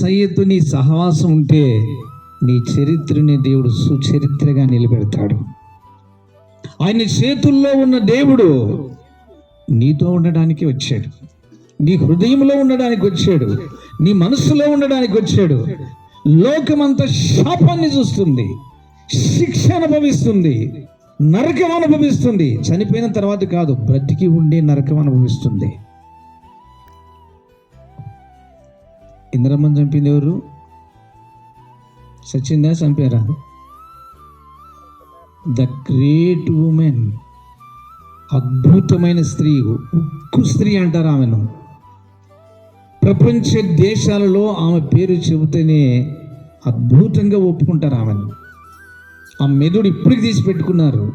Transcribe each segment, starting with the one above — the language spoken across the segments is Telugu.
ఏసయ్యతో నీ సహవాసం ఉంటే నీ చరిత్రని దేవుడు సుచరిత్రగా నిలబెడతాడు. ఆయన చేతుల్లో ఉన్న దేవుడు నీతో ఉండడానికి వచ్చాడు. నీ హృదయంలో ఉండడానికి వచ్చాడు. నీ మనసులో ఉండడానికి వచ్చాడు. లోకమంతా శాపాన్ని చూస్తుంది. శిక్ష అనుభవిస్తుంది. నరకం అనుభవిస్తుంది. చనిపోయిన తర్వాత కాదు బ్రతికి ఉండే నరకం అనుభవిస్తుంది. ఇంద్రమ్మని చంపింది ఎవరు? సచిందా చంపారా? The great women. అద్భుతమైన స్త్రీ ఉక్కు స్త్రీ అంటారు ఆమెను. ప్రపంచ దేశాలలో ఆమె పేరు చెబితేనే అద్భుతంగా ఒప్పుకుంటారు ఆమెను. ఆ మెదుడు ఇప్పటికి తీసి పెట్టుకున్నారు.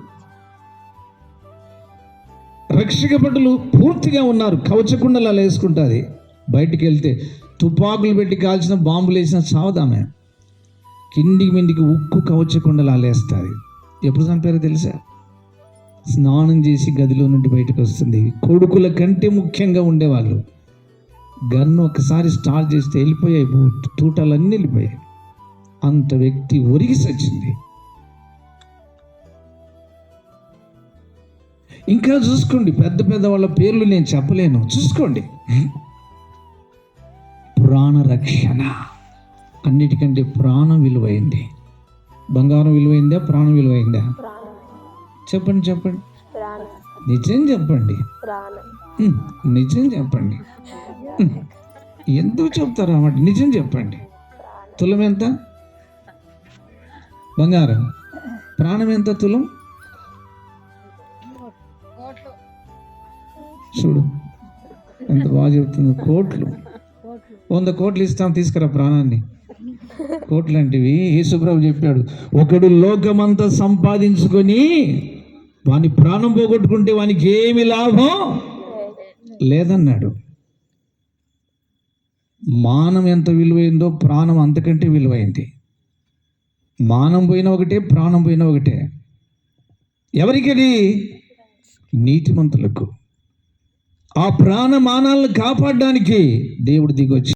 రక్షక భటులు పూర్తిగా ఉన్నారు. కవచకుండలు అలా వేసుకుంటుంది. బయటికి వెళ్తే తుపాకులు పెట్టి కాల్చిన బాంబులు వేసిన చావదామె కిండికి మిండికి ఉక్కు కవచకుండా అలేస్తుంది ఎప్పుడు చంపారో తెలుసా? స్నానం చేసి గదిలో నుండి బయటకు వస్తుంది. కొడుకుల కంటే ముఖ్యంగా ఉండేవాళ్ళు. గన్ను ఒకసారి స్టార్ట్ చేస్తే వెళ్ళిపోయాయి. తూటాలన్నీ వెళ్ళిపోయాయి. అంత వ్యక్తి ఒరిగి సచ్చింది. ఇంకా చూసుకోండి. పెద్ద పెద్ద వాళ్ళ పేర్లు నేను చెప్పలేను. చూసుకోండి. ప్రాణ రక్షణ. అన్నిటికంటే ప్రాణం విలువైంది. బంగారం విలువైందా? ప్రాణం విలువైందా? చెప్పండి చెప్పండి. నిజం చెప్పండి. నిజం చెప్పండి. ఎందుకు చెప్తారు అన్నమాట? నిజం చెప్పండి. తులం ఎంత? బంగారం. ప్రాణం ఎంత తులం? చూడు ఎంత బాగా చెప్తుంది. కోట్లు. వంద కోట్లు ఇస్తాం తీసుకురా ప్రాణాన్ని. కోట్లు లాంటివి యేసుప్రభు చెప్పాడు. ఒకడు లోకమంతా సంపాదించుకొని వాని ప్రాణం పోగొట్టుకుంటే వానికి ఏమి లాభం? లేదన్నాడు. మానం ఎంత విలువైందో ప్రాణం అంతకంటే విలువైంది. మానం పోయిన ఒకటే ప్రాణం పోయిన ఒకటే. ఎవరికది? నీతిమంతులకు. ఆ ప్రాణ మానాలను కాపాడడానికి దేవుడు దిగొచ్చి